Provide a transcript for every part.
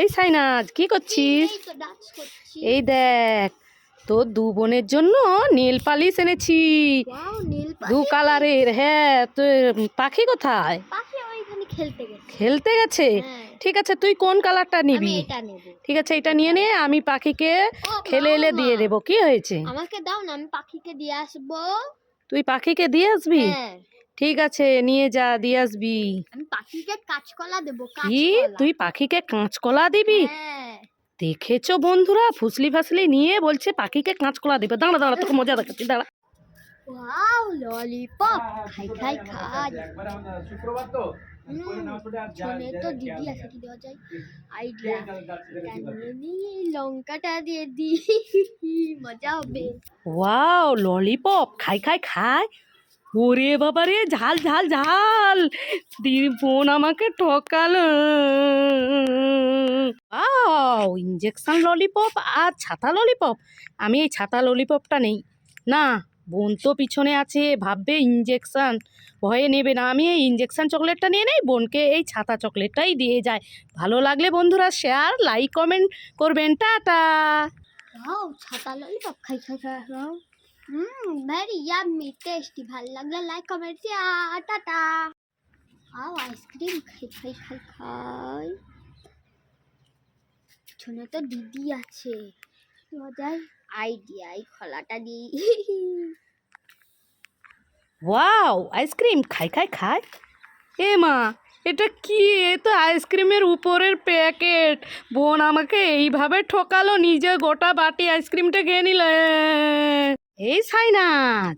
এই সাইনাজ কি করছিস? এই দেখ তোর দু বোনের জন্য নীল পালিশ এনেছি। দু কালারের হ্যাঁ তোর পাখি কোথায়? খেলতে গেছে। হ্যাঁ। ঠিক আছে তুই কোন কালারটা নিবি? ঠিক আছে এটা নিয়ে নে আমি পাখিকে খেলে এলে দিয়ে। দেবো। কি হয়েছে? আমাকে দাও না আমি পাখিকে দিয়ে আসব। তুই পাখিকে দিয়ে আসবি? হ্যাঁ। ঠিক আছে নিয়ে যা দিয়ে আসবি। আমি পাখিকে কাঁচকলা দেবো কি? তুই পাখিকে কাঁচকলা দিবি? হ্যাঁ। দেখেছ বন্ধুরা? ফুসলি ফাসলি নিয়ে বলছে পাখিকে কাঁচকলা দিবে। দাঁড়া দাঁড়া তোকে মজা দেখাচ্ছি দাঁড়া। Wow lollipop. খাই খাই খাই। শুক্রবার তো হুম, তো দিদি আছে কি দেওয়া যায় আইডিয়া নিয়ে লঙ্কাটা দিয়ে দি মজা হবে। Wow lollipop. খাই খাই খাই। ওরে বাবা রে, ঝাল ঝাল ঝাল। দি বোন আমাকে ঠকালো। ওয়াও ইঞ্জেকশন ললিপপ আর ছাতা ললিপপ আমি এই ছাতা ললিপপটা নেই। না, বোন তো পিছনে আছে, ভাববে ইঞ্জেকশন ভয়ে নেবে না, আমি এই ইঞ্জেকশন চকলেটটা নিয়ে নেই, বোনকে এই ছাতা চকলেটটাই দিয়ে যায়। ভালো লাগলে বন্ধুরা শেয়ার লাইক কমেন্ট করবেন। টাটা। ছাতা ললিপপ খাই খাই খাই হুম ভেরি ইয়াম্মি টেস্টি ভালো লাগলে লাইক কমেন্ট শেয়ার টাটা। আও আইসক্রিম খাই খাই খাই খাই। শোনে তো দিদি আছে। মজার আইডিয়া এই খোলাটা দিই। ওয়াও আইসক্রিম খাই খাই খাই। এ মা, এটা কি? এ তো আইসক্রিমের উপরের প্যাকেট বোন আমাকে এইভাবে ঠকালো, নিজে গোটা বাটি আইসক্রিমটা খেয়ে নিলে। এই সাইনাজ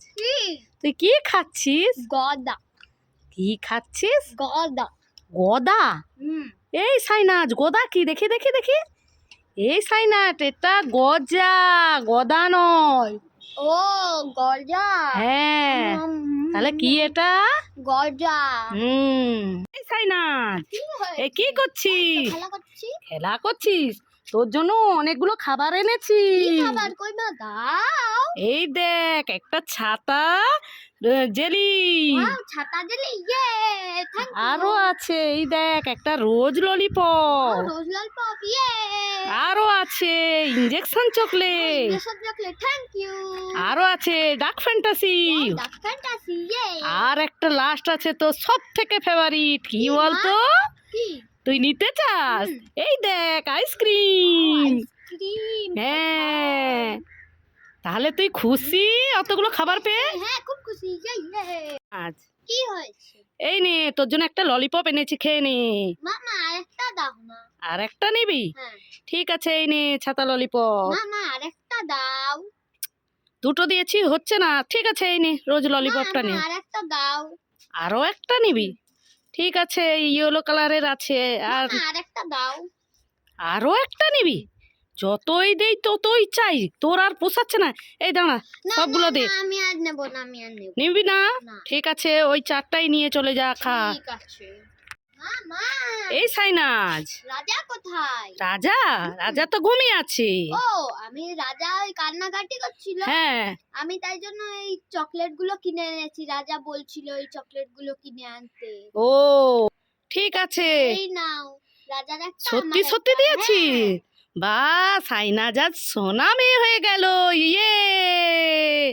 তুই কি খাচ্ছিস? গদা। কি খাচ্ছিস? গদা। গদা? এই সাইনাজ গদা কি? দেখি দেখি দেখি। এই সাইনাজ এটা গজা গদা নয়। ও গজা। হ্যাঁ। তাহলে কি এটা? গজা। হুম। এই সাইনাজ এ কি করছিস? খেলা করছি। খেলা করছিস? তোর জন্য অনেকগুলো খাবার এনেছি। খাবার? কই মা দাও। এই দেখ একটা ছাতা জেলি। ছাতা দিলি ইয়ে আরও আছে এই দেখ একটা রোজ ললিপপ রোজ ইয়ে। আরও আছে ইঞ্জেকশন চকলেট দেশত চকলেট থ্যাংক ইউ আরও আছে ডাক ফ্যান্টাসি ইয়ে। আর একটা লাস্ট আছে তো সব থেকে ফেভারিট কি কি বলতো? কি? তুই নিতে চাস? এই দেখ আইসক্রিম। হ্যাঁ। তাহলে তুই খুশি? অতগুলো খাবার পেয়ে? হ্যাঁ খুব খুশি আজ। কি হয়েছে? এই নে তোর জন্য একটা ললিপপ এনেছি খেয়ে নে। মামা আরেকটা দাও না আর একটা নিবি? হ্যাঁ। ঠিক আছে এই নে ছাতা ললিপপ। মামা আরেকটা দাও। দুটো দিয়েছি হচ্ছে না। ঠিক আছে এই নে রোজ ললিপপটা নে। আরেকটা দাও। আরও একটা নিবি? ঠিক আছে ইয়েলো কালারের আছে আর আরেকটা দাও। আরও একটা নিবি? যতই দেই ততই চাই তোর আর পোষাচ্ছে না। এই দাঁড়া সবগুলো দে। আমি আর নেব না আমি আর নেব। নিবি না? ঠিক আছে ওই চারটাই নিয়ে চলে যা খা। ঠিক আছে। এই সাইনাজ। রাজা কোথায়? রাজা? রাজা তো ঘুমিয়ে আছে। ও আমি রাজা ওই কান্নাকাটি করছিল। হ্যাঁ। আমি তাই জন্য এই চকলেটগুলো কিনে এনেছি। রাজা বলছিল এই চকলেটগুলো কিনে আনতে। ও ঠিক আছে। এই নাও। রাজার একটা সত্যি সত্যি দিয়েছি। হ্যাঁ। বা সাইনাজ আজ সোনা মেয়ে হয়ে গেল। ইয়ে।